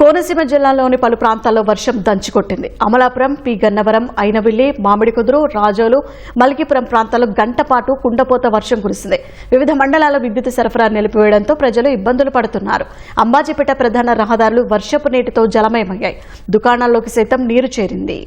కోనసీమ జిల్లాలోని పలు ప్రాంతాల్లో వర్షం దంచుకొట్టింది. అమలాపురం పి. గన్నవరం అయినవిల్లి మామిడికుదురు రాజోలు మలికిపురం ప్రాంతాల్లో గంటపాటు కుండపోత వర్షం కురిసింది. వివిధ మండలాల విద్యుత్ సరఫరా నిలిపివేయడంతో ప్రజలు ఇబ్బందులు పడుతున్నారు. అంబాజీపేట ప్రధాన రహదారులు వర్షపు నీటితో జలమయమయ్యాయి. దుకాణాల్లోకి సైతం నీరు చేరింది.